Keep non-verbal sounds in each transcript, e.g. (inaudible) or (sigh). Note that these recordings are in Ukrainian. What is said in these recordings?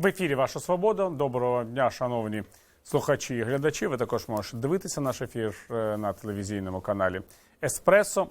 В ефірі Ваша Свобода. Доброго дня, шановні слухачі і глядачі. Ви також можете дивитися наш ефір е, на телевізійному каналі Еспресо.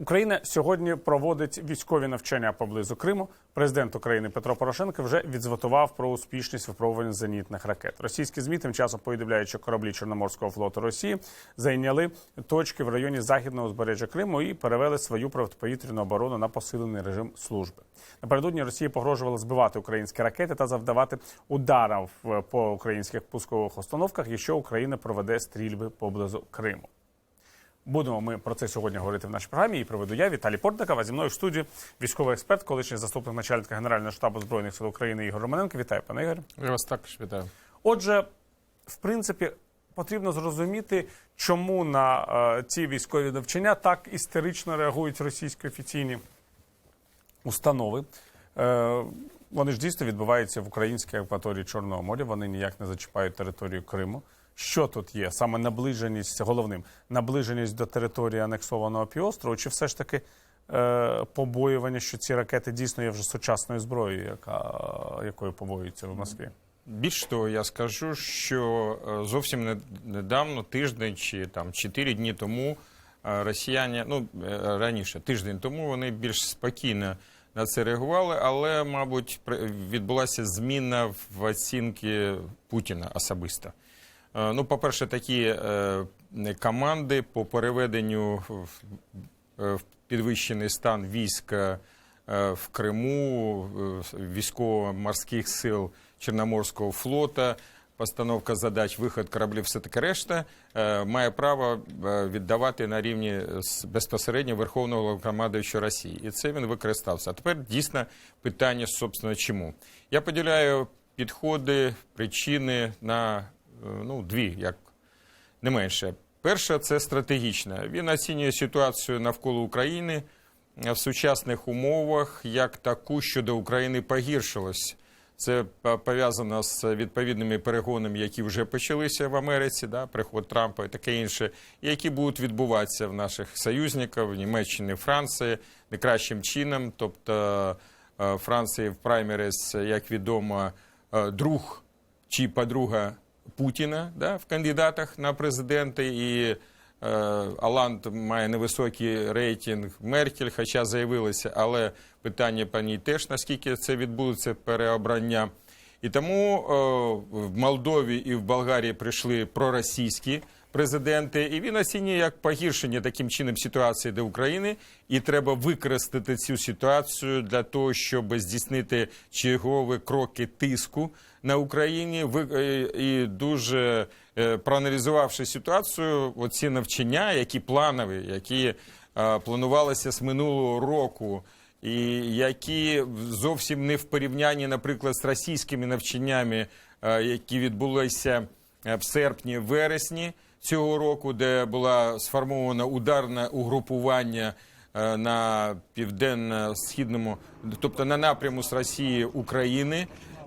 Україна сьогодні проводить військові навчання поблизу Криму. Президент України Петро Порошенко вже відзвітував про успішність випробування зенітних ракет. Російські змі тим часом повідомляють, що кораблі Чорноморського флоту Росії зайняли точки в районі західного узбережжя Криму і перевели свою протиповітряну оборону на посилений режим служби. Напередодні Росії погрожувала збивати українські ракети та завдавати ударів по українських пускових установках, якщо Україна проведе стрільби поблизу Криму. Будемо ми про це сьогодні говорити в нашій програмі. І проведу я Віталій Портников, а зі мною в студії військовий експерт, колишній заступник начальника Генерального штабу збройних сил України Ігор Романенко. Вітаю, пане Ігор. Я вас також вітаю. Отже, в принципі, потрібно зрозуміти, чому на е, ці військові навчання так істерично реагують російські офіційні установи. Е, вони ж дійсно відбуваються в українській акваторії Чорного моря. Вони ніяк не зачіпають територію Криму. Що тут є? Саме наближеність головним наближеність до території анексованого півострову, чи все ж таки е, побоювання, що ці ракети дійсно є вже сучасною зброєю, яка якою побоюються в Москві? Більш того, я скажу, що е, зовсім не- недавно, тиждень чи там чотири дні тому, е, росіяни, ну е, раніше, тиждень тому, вони більш спокійно на це реагували, але, мабуть, відбулася зміна в оцінки Путіна особисто. Е, Ну, по-перше, такі е, команди по переведенню в- е, підвищений стан війська е, в Криму, військово-морських сил Чорноморського флота, постановка задач, виход кораблів, все таке решта, має право віддавати на рівні безпосередньо Верховного Головнокомандуючого Росії. І це він використався. А тепер дійсно питання, собственно, чому. Я поділяю підходи, причини на ну, дві, як не менше. Перша це стратегічна. Він оцінює ситуацію навколо України е, в сучасних умовах як таку, що до України погіршилась. Це пов'язано з відповідними перегонами, які вже почалися в Америці, да, приход Трампа і таке інше, які будуть відбуватися в наших союзників в Німеччині, Франції не кращим чином. Тобто е, Франції в праймерис, як відомо, е, друг чи подруга Путіна да, в кандидатах на президенти, і е, Аланд має невисокий рейтинг Меркель, хоча заявилися, але питання по ній теж, наскільки це відбудеться переобрання. І тому е, в Молдові і в Болгарії прийшли проросійські президенти, і він оцінює як погіршення таким чином ситуації до України, і треба використати цю ситуацію для того, щоб здійснити чергові кроки тиску на Україні. Е, і дуже е, проаналізувавши ситуацію, оці навчання, які планові, які е, планувалися з минулого року. І які зовсім не в порівнянні, наприклад, з російськими навчаннями, які відбулися в серпні, вересні цього року, де була сформована ударне угрупування е, на південно-східному, тобто на напряму з Росії України.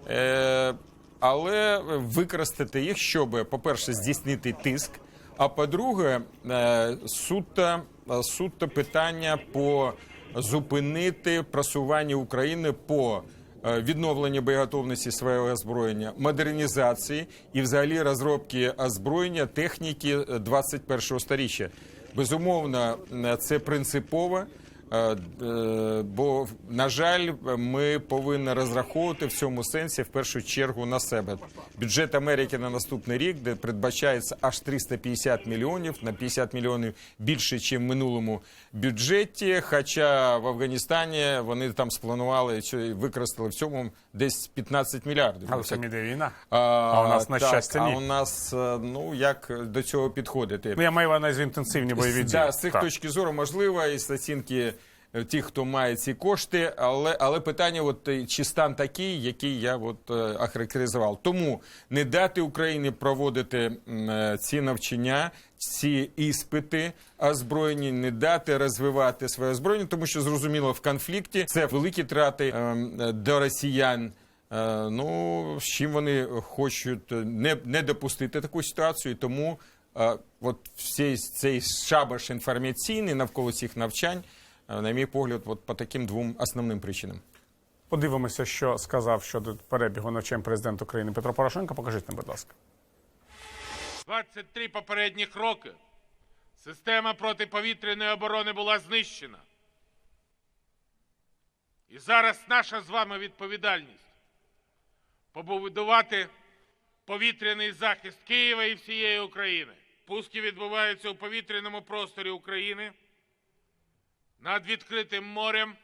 Е, Але використати їх, щоб, по-перше, здійснити тиск. А по-друге, е, суто, суто питання по зупинити просування України по е, відновленню боєготовності своєї озброєння, модернізації і взагалі розробки озброєння техніки е, 21-го сторіччя. Безумовно, е, це принципово. Е, е, Бо, на жаль, ми повинні розраховувати в цьому сенсі в першу чергу на себе. Бюджет Америки на наступний рік, де передбачається аж 350 мільйонів, на 50 мільйонів більше, ніж в минулому бюджеті. Хоча в Афганістані вони там спланували використали в цьому десь 15 мільярдів. Але там іде війна. А, А у нас, на так, щастя, а у нас е, ну як до цього підходити? Ну, я маю на увазі інтенсивні бойові дії. Да, з цих Так. точки зору можливо, і з оцінки е, тих, хто має ці кошти, але, але питання, от, е, чи стан такий, який я от, е, охарактеризував. Тому не дати Україні проводити ці навчання, ці іспити озброєні, не дати розвивати своє озброєння, тому що зрозуміло, в конфлікті це великі трати ем, до росіян. Ну, з чим вони хочуть не, не допустити таку ситуацію, тому от всей цей шабаш інформаційний навколо цих навчань, на мій погляд, от по таким двом основним причинам. Подивимося, що сказав щодо перебігу навчань президент України Петро Порошенко. Покажіть нам, будь ласка. 23 попередніх роки система протиповітряної оборони була знищена. І зараз наша з вами відповідальність побудувати повітряний захист Києва і всієї України. Пуски відбуваються у повітряному просторі України над відкритим морем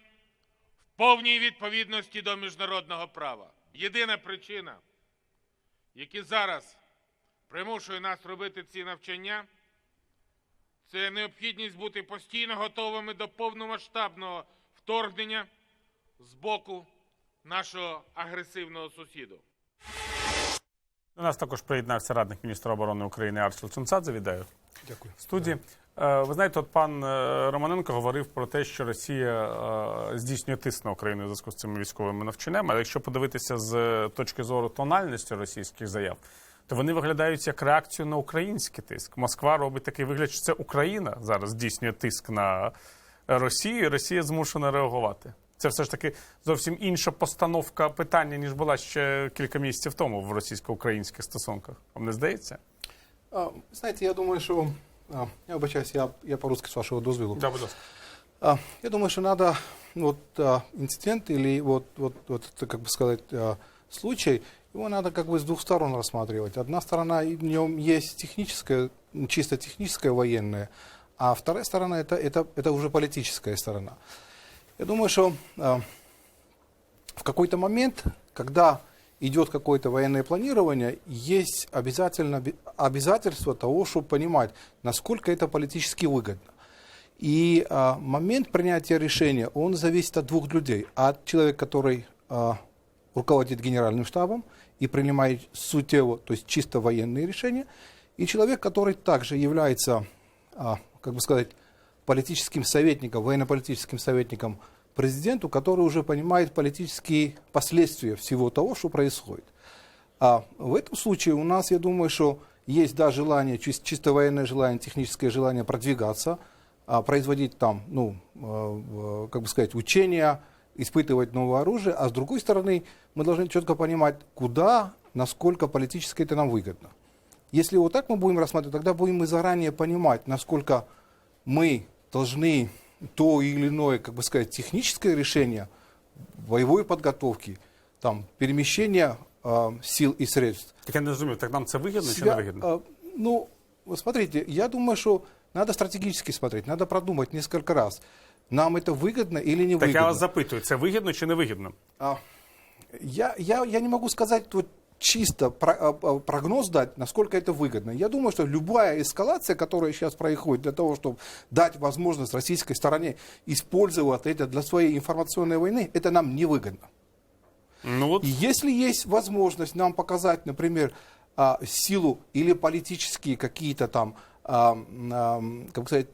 в повній відповідності до міжнародного права. Єдина причина, які зараз примушує нас робити ці навчання, це необхідність бути постійно готовими до повномасштабного вторгнення з боку нашого агресивного сусіду. До нас також приєднався радник міністра оборони України Арсел Цунцадзе. Вітаю. Дякую. В студії. Е, Ви знаєте, от пан е, Романенко говорив про те, що Росія е, здійснює тиск на Україну в зв'язку з цими військовими навчаннями. Але якщо подивитися з точки зору тональності російських заяв, то вони виглядають як реакцію на український тиск. Москва робить такий вигляд, що це Україна зараз здійснює тиск на Росію, і Росія змушена реагувати. Це все ж таки зовсім інша постановка питання, ніж була ще кілька місяців тому в російсько-українських стосунках. Вам не здається? А, знаете, я думаю, что... а, я обучаюсь, я, я по-русски, с вашего дозволу. Да, будь ласка. А, я думаю, что надо ну, вот а, инцидент или вот, вот, вот это, как бы сказать, а, случай, его надо как бы с двух сторон рассматривать. Одна сторона, в нем есть техническая, ну, чисто техническая военная, а вторая сторона это, это, это уже политическая сторона. Я думаю, что а, в какой-то момент, когда идет какое-то военное планирование, есть обязательно, обязательство того, чтобы понимать, насколько это политически выгодно. И а, момент принятия решения, он зависит от двух людей. От человека, который а, руководит генеральным штабом и принимает суть его, то есть чисто военные решения, и человек, который также является, а, как бы сказать, политическим советником, военно-политическим советником президенту, который уже понимает политические последствия всего того, что происходит. А в этом случае у нас, я думаю, что есть да, желание, чис- чисто военное желание, техническое желание продвигаться, а, производить там, ну, э, как бы сказать, учения, испытывать новое оружие, а с другой стороны, мы должны четко понимать, куда, насколько политически это нам выгодно. Если вот так мы будем рассматривать, тогда будем мы заранее понимать, насколько мы должны то или иное, как бы сказать, техническое решение боевой подготовки, там, перемещения э, сил и средств. Так я не розумію, так нам це вигідно чи не себя, вигідно? э, ну, вот смотрите, я думаю, что надо стратегически смотреть, надо продумать несколько раз, нам это выгодно или не Так выгодно. я вас запитую, це вигідно чи не вигідно? А, я, я, я не могу сказать вот чисто а, а, прогноз дать, насколько это выгодно. Я думаю, что любая эскалация, которая сейчас происходит для того, чтобы дать возможность российской стороне использовать это для своей информационной войны, это нам невыгодно. Ну от И если есть возможность нам показать, например, а, силу или политические какие-то там, как сказать,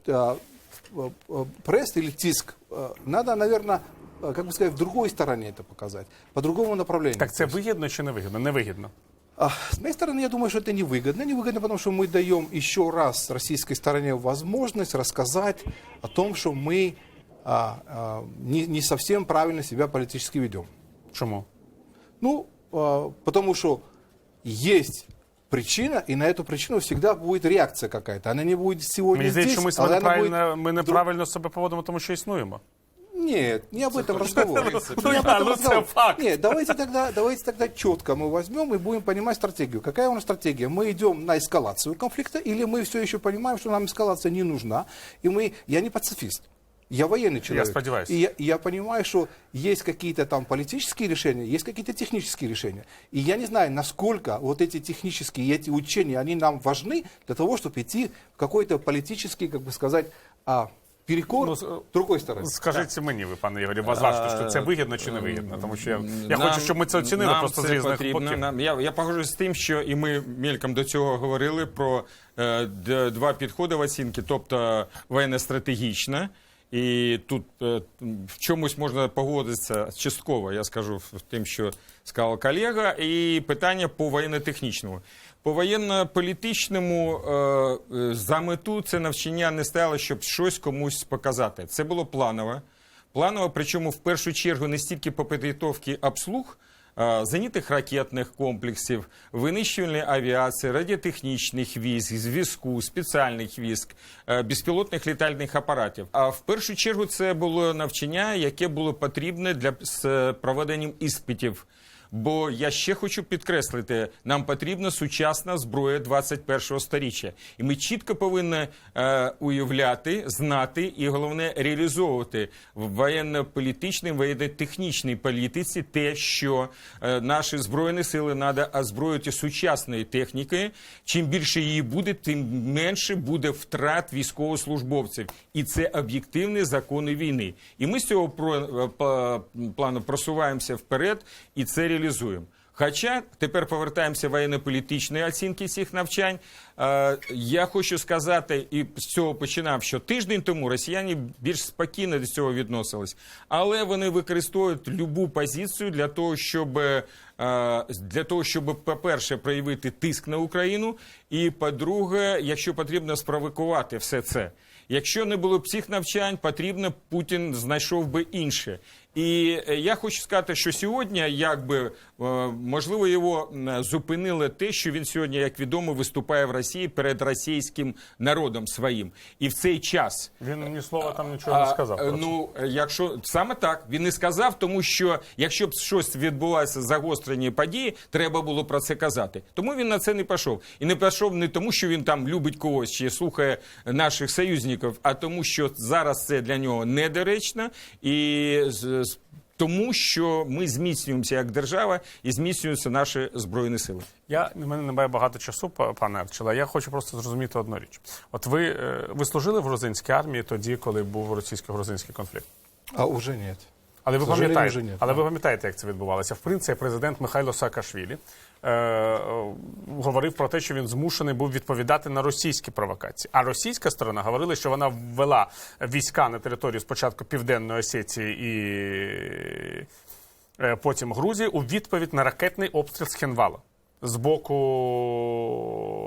пресс или тиск, надо, наверное, как бы сказать, в другой стороне это показать, по другому направлению. так це вигідно чи не вигідно? Не вигідно. А, С моей стороны, я думаю, что это невыгодно. Невыгодно, потому что мы даем еще раз российской стороне возможность рассказать о том, что мы а, а, не, не совсем правильно себя политически ведем. Чому? Ну, а, потому что есть причина, и на эту причину всегда будет реакция какая-то. Она не будет сегодня Мені здається, здесь, що ми а себе она неправильно, будет ми вдруг- неправильно себе поводимо, тому що існуємо. Нет, не об этом разговор. Ну Не об да, этом ну это разговор. факт. Нет, давайте тогда, давайте тогда четко мы возьмем и будем понимать стратегию. Какая у нас стратегия? Мы идем на эскалацию конфликта, или мы все еще понимаем, что нам эскалация не нужна, и мы, я не пацифист. Я военный человек. сподеваюсь. И я, и я понимаю, что есть какие-то там политические решения, есть какие-то технические решения. И я не знаю, насколько вот эти технические и эти учения, они нам важны для того, чтобы идти в какой-то политический, как бы сказать, а, перекор Ну, с- другой стороны. Скажіть мені, ви, пане Ігорі, вас важко, що це вигідно чи не вигідно? Тому що я, я Нам- хочу, щоб ми це оцінили нам просто з різних потрібно. боків. Нам, я, я погоджуюсь з тим, що і ми мельком до цього говорили про е, два підходи в оцінки, тобто воєнно-стратегічна. І тут е, в чомусь можна погодитися частково, я скажу в тим, що сказав колега, і питання по воєнно-технічному. По воєнно-політичному е, е, за мету це навчання не стояло, щоб щось комусь показати. Це було планове. Планово, причому в першу чергу не стільки по підготовці обслуг, а, зенітних ракетних комплексів, винищувальної авіації, радіотехнічних військ, зв'язку, спеціальних військ, е, безпілотних літальних апаратів. А в першу чергу це було навчання, яке було потрібне для з е, проведенням іспитів. Бо я ще хочу підкреслити, нам потрібна сучасна зброя 21-го сторіччя. І ми чітко повинні е, уявляти, знати і головне реалізовувати в воєнно-політичній, воєнно-технічній політиці те, що е, наші збройні сили треба озброїти сучасною технікою. Чим більше її буде, тим менше буде втрат військовослужбовців. І це об'єктивні закони війни. І ми з цього про, е, по- плану просуваємося вперед і це реалізуємо. Хоча тепер повертаємося воєнно-політичної оцінки цих навчань. Е, я хочу сказати, і з цього починав, що тиждень тому росіяни більш спокійно до цього відносились, але вони використовують любу позицію для того, щоб е, для того, щоб, по-перше, проявити тиск на Україну, і по-друге, якщо потрібно спровокувати все це. Якщо не було б цих навчань, потрібно Путін знайшов би інше. І е, я хочу сказати, що сьогодні, якби е, можливо, його м, зупинило те, що він сьогодні, як відомо, виступає в Росії перед російським народом своїм. І в цей час Він ні слова там нічого не сказав. а, про це. ну, якщо саме так, він не сказав, тому що якщо б щось відбулося загострені події, треба було про це казати. Тому він на це не пішов. І не пішов не тому, що він там любить когось чи слухає наших союзників, а тому, що зараз це для нього недоречно і тому, що ми зміцнюємося як держава і зміцнюються наші збройні сили. Я в мене немає багато часу, пане Арчела. Я хочу просто зрозуміти одну річ. От ви, е, ви служили в грузинській армії тоді, коли був російсько-грузинський конфлікт. А уже нет. Але ви пам'ятаєте, але ви пам'ятаєте, як це відбувалося? В принципі, президент Михайло Саакашвілі е, е, говорив про те, що він змушений був відповідати на російські провокації. А російська сторона говорила, що вона ввела війська на територію спочатку Південної Осетії і е, потім Грузії у відповідь на ракетний обстріл з Хенвала. З боку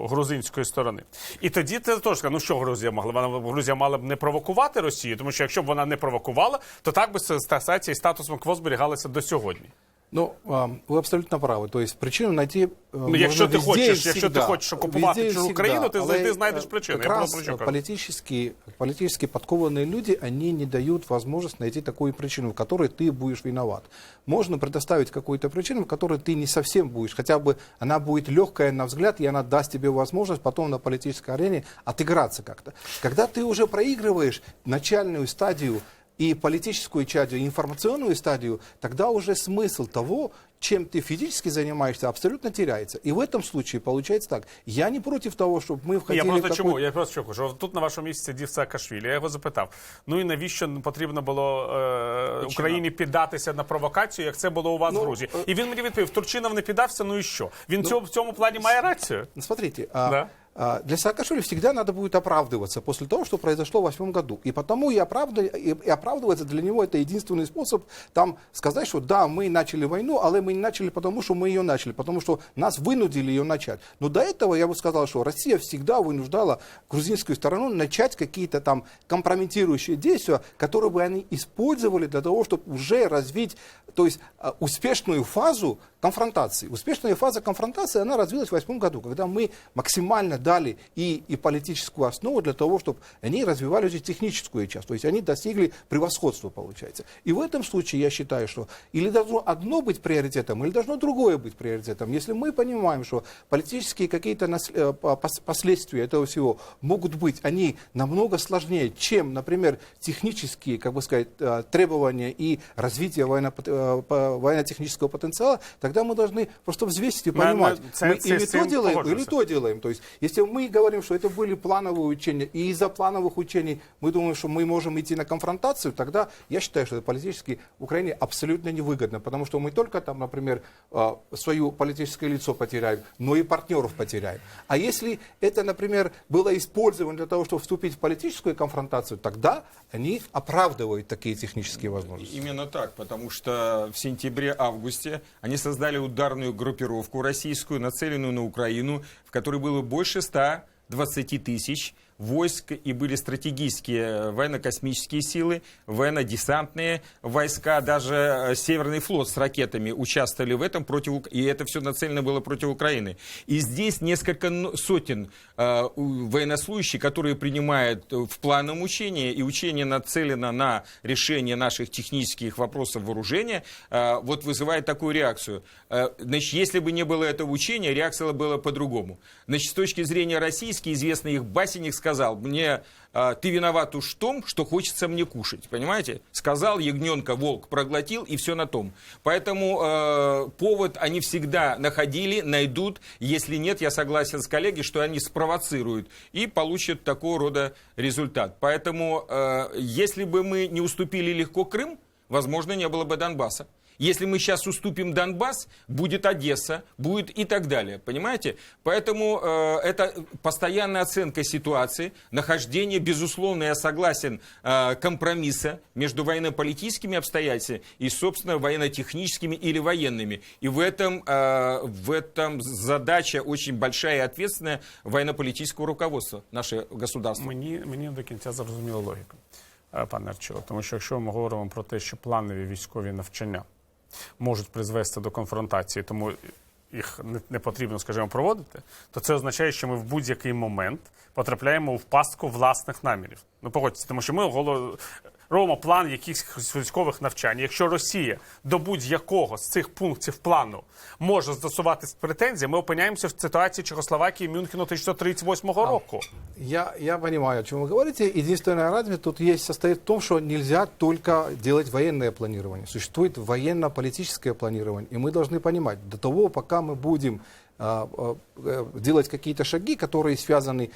грузинської сторони, і тоді це теж ну що Грузія могла? Вона Грузія мала б не провокувати Росію, тому що якщо б вона не провокувала, то так би ситуація і статусом КВО зберігалася до сьогодні. Ну ви абсолютно правы. То есть причину найти э, ну, якщо ти хочеш, всегда. якщо ти хочеш окупувати чужу країну, ти завжди знайдеш э, причину. Я про э, політичні, політичні подковані люди вони не дають можливість знайти таку причину, в якій ти будеш виноват. Можна предоставити якусь причину, в якій ти не зовсім будеш, хоча б вона буде легка на взгляд, і вона дасть тобі можливість потім на політичній арені отыграться как-то. Когда ти вже проігруєш начальну стадію и политическую стадию, и информационную стадию, тогда уже смысл того, чем ты физически занимаешься, абсолютно теряется. И в этом случае получается так. Я не против того, чтобы мы Ні, входили Я просто в такой... чому? Я просто що кажу. Тут на вашому місці сидів Саакашвілі. Я його запитав: ну і навіщо потрібно було е, Україні піддатися на провокацію, як це було у вас в Ну, Грузії? е- І він мені відповів: Турчинов не піддався, ну і що? Він цьому в цьому плані має рацію. Ну, Смотрите, а, Да. а, для Саакашвили всегда надо будет оправдываться после того, что произошло в восьмом году. И потому и, оправда- и, и оправдываться для него это единственный способ там сказать, что да, мы начали войну, але мы не начали потому, что мы ее начали, потому что нас вынудили ее начать. Но до этого я бы сказал, что Россия всегда вынуждала грузинскую сторону начать какие-то там компрометирующие действия, которые бы они использовали для того, чтобы уже развить, то есть а, успешную фазу конфронтации. Успешная фаза конфронтации, она развилась в восьмом году, когда мы максимально дали и, и политическую основу для того, чтобы они развивали уже техническую часть. То есть они достигли превосходства, получается. И в этом случае я считаю, что или должно одно быть приоритетом, или должно другое быть приоритетом. Если мы понимаем, что политические какие-то э, по- пос- последствия этого всего могут быть, они намного сложнее, чем, например, технические, как бы сказать, э, требования и развитие военно- э, военно-технического потенциала, тогда мы должны просто взвесить и Мы- мы понимать, ц- мы ц- или то делаем, или то делаем. То есть, если мы говорим, что это были плановые учения, и из-за плановых учений мы думаем, что мы можем идти на конфронтацию, тогда я считаю, что это политически Украине абсолютно невыгодно, потому что мы только там, например, э, свое политическое лицо потеряем, но и партнеров потеряем. А если это, например, было использовано для того, чтобы вступить в политическую конфронтацию, тогда они оправдывают такие технические возможности. Именно так, потому что в сентябре-августе они создали ударную группировку российскую, нацеленную на Украину, в которой было больше 120 тысяч войск и были стратегические военно-космические силы, военно-десантные войска, даже э, Северный флот с ракетами участвовали в этом против, и это все нацелено было против Украины. И здесь несколько сотен э, военнослужащих, которые принимают э, в плановом учении, и учение нацелено на решение наших технических вопросов вооружения, э, вот вызывает такую реакцию. Э, Значит, если бы не было этого учения, реакция была по-другому. Значит, с точки зрения российской, известный их Басенник сказал, мне э, ты виноват уж в том, что хочется мне кушать, понимаете? Сказал ягненка, волк проглотил, и все на том. Поэтому э, повод они всегда находили, найдут. Если нет, я согласен с коллегой, что они спровоцируют и получат такого рода результат. Поэтому, э, если бы мы не уступили легко Крым, возможно, не было бы Донбасса. Если мы сейчас уступим Донбасс, будет Одесса, будет и так далее. Понимаете? Поэтому э, это постоянная оценка ситуации, нахождение, безусловно, я согласен, э, компромисса между военно-политическими обстоятельствами и, собственно, военно-техническими или военными. И в этом, э, в этом задача очень большая и ответственная военно-политического руководства нашего государства. Мені, мені до кінця зрозуміла логіка, е, пане Арчило. Тому що якщо ми говоримо про те, що планові військові навчання Можуть призвести до конфронтації, тому їх не, потрібно, скажімо, проводити, то це означає, що ми в будь-який момент потрапляємо в пастку власних намірів. Ну погодьтеся, тому що ми голо... робимо план якихось військових навчань. Якщо Росія до будь-якого з цих пунктів плану може застосувати претензії, ми опиняємося в ситуації Чехословакії Мюнхену 1938 року. Я, я понимаю, о чем вы говорите. Единственная разница тут есть состоит в том, что нельзя только делать военное планирование. Существует военно-политическое планирование. И мы должны понимать, до того, пока мы будем а, а, э, делать какие-то шаги, которые связаны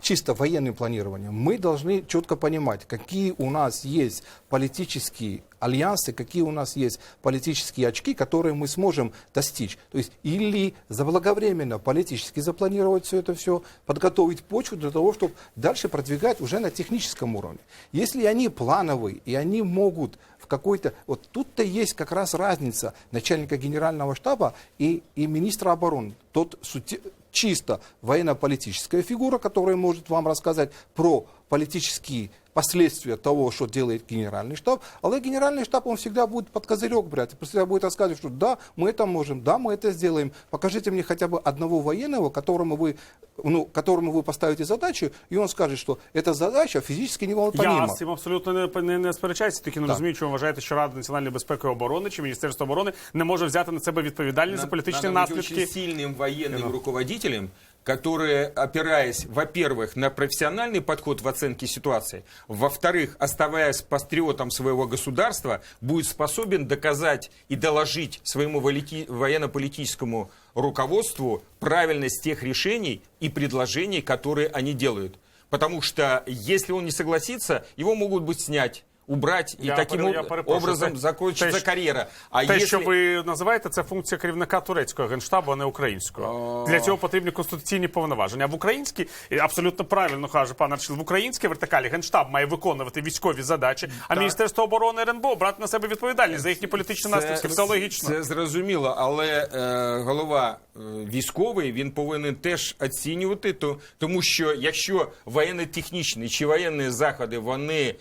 чисто военным планированием, мы должны четко понимать, какие у нас есть политические альянсы, какие у нас есть политические очки, которые мы сможем достичь. То есть или заблаговременно политически запланировать все это все, подготовить почву для того, чтобы дальше продвигать уже на техническом уровне. Если они плановые и они могут в какой-то... Вот тут-то есть как раз разница начальника генерального штаба и, и министра обороны. Тот сути- чисто военно-политическая фигура, которая может вам рассказать про политические последствия того, что делает генеральный штаб. Але генеральный штаб, он всегда будет под козырек брать. и Всегда будет рассказывать, что да, мы это можем, да, мы это сделаем. Покажите мне хотя бы одного военного, которому вы, ну, которому вы поставите задачу, и он скажет, что эта задача физически Я невыполнима. з цим абсолютно не, не, не сперечаюся, тільки не Так. розумію, чому вважаєте, що Рада національної безпеки і оборони чи Міністерство оборони не може взяти на себе відповідальність за політичні Надо быть наслідки. очень сильным военным руководителем, которые, опираясь, во-первых, на профессиональный подход в оценке ситуации, во-вторых, оставаясь патриотом своего государства, будет способен доказать и доложить своему военно-политическому руководству правильность тех решений и предложений, которые они делают. Потому что если он не согласится, его могут быть снять убрать, и Я таким пере- я образом закончится те, карьера. А Те, если... що ви називаєте, це функція керівника турецького генштабу, а не українського. Для цього потрібні конституційні повноваження. А в українській абсолютно правильно каже пан Арчил, в українській вертикалі генштаб має виконувати військові задачі, а Міністерство оборони РНБО брати на себе відповідальність за їхні політичні наслідки. Все логічно. Це зрозуміло, але е, голова е, військовий він повинен теж оцінювати, то, тому що якщо воєнно-технічні чи воєнні заходи вони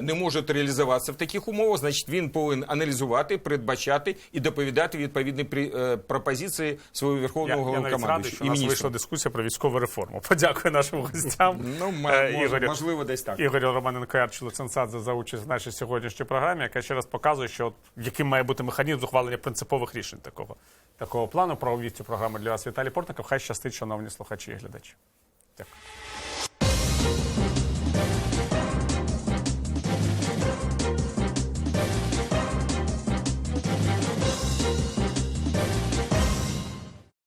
не можуть реалізуватися в таких умовах, значить він повинен аналізувати, передбачати і доповідати відповідні е, пропозиції свого Я, верховного я навіть радий, головнокомандуючого що і у нас вийшла дискусія про військову реформу. (laughs) Подякую нашим гостям. Ну, Е, може, Ігорю. можливо, десь так. Ігорю Романенко і Арчилу Ценсадзе за участь в нашій сьогоднішній програмі, яка ще раз показує, що от яким має бути механізм ухвалення принципових рішень такого, такого плану. Провів цю програму для вас Віталій Портников. Хай щастить, шановні слухачі і глядачі. Дякую.